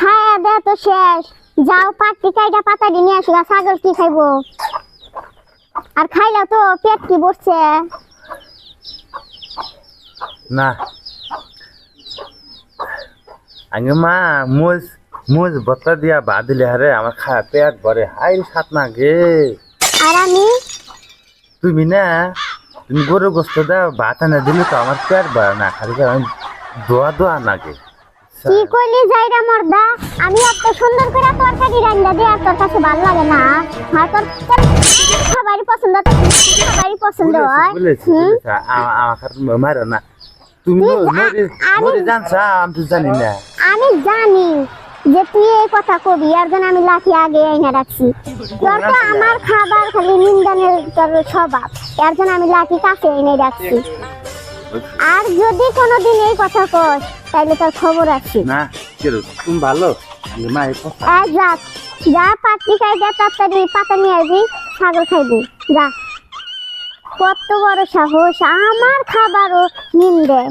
খাইয়া তো শেষ। যাও পাটি কাইটা পাতা নিয়ে আসো ছাগল কি খাইবো? আর খাইলা তো পেট কি বসছে না। আগে মা মোজ মোজ বত্তা দিয়া বাদ দিলে হারে আমার খা পেট ভরে। হাই সাত না গে। আর আমি? তুমি না তুমি গরু গোস্ত দাও ভাত এনে দিলে তো আমার পেট ভরে না। খালি আমি দোয়া দোয়া নাগে কি কইলি যাইরা মর্দা? আমি এত সুন্দর করে তরকারি রান্না দিয়ে তোর কাছে ভালো লাগে না। আর তোর খাবারই পছন্দ খাবারই পছন্দ হয়। আমার মারো না। তুমি জানছা আমি তো জানি না। আমি জানি যে তুই এই কথা কবি আর জন্য আমি লাঠি আগে এনে রাখছি। তোর তো আমার খাবার খালি নিন্দানের তোর স্বভাব এর জন্য আমি লাঠি কাছে এনে রাখছি। আর যদি কোনোদিন এই কথা কস তাহলে তোর খবর আছে। না কেরো তুমি ভালো? মা এই কথা। আর যা যা পাত্রি খাই যা তাড়াতাড়ি পাতা নিয়ে আসবি ছাগল খাইবি যা। কত বড় সাহস আমার খাবারও নিন্দে।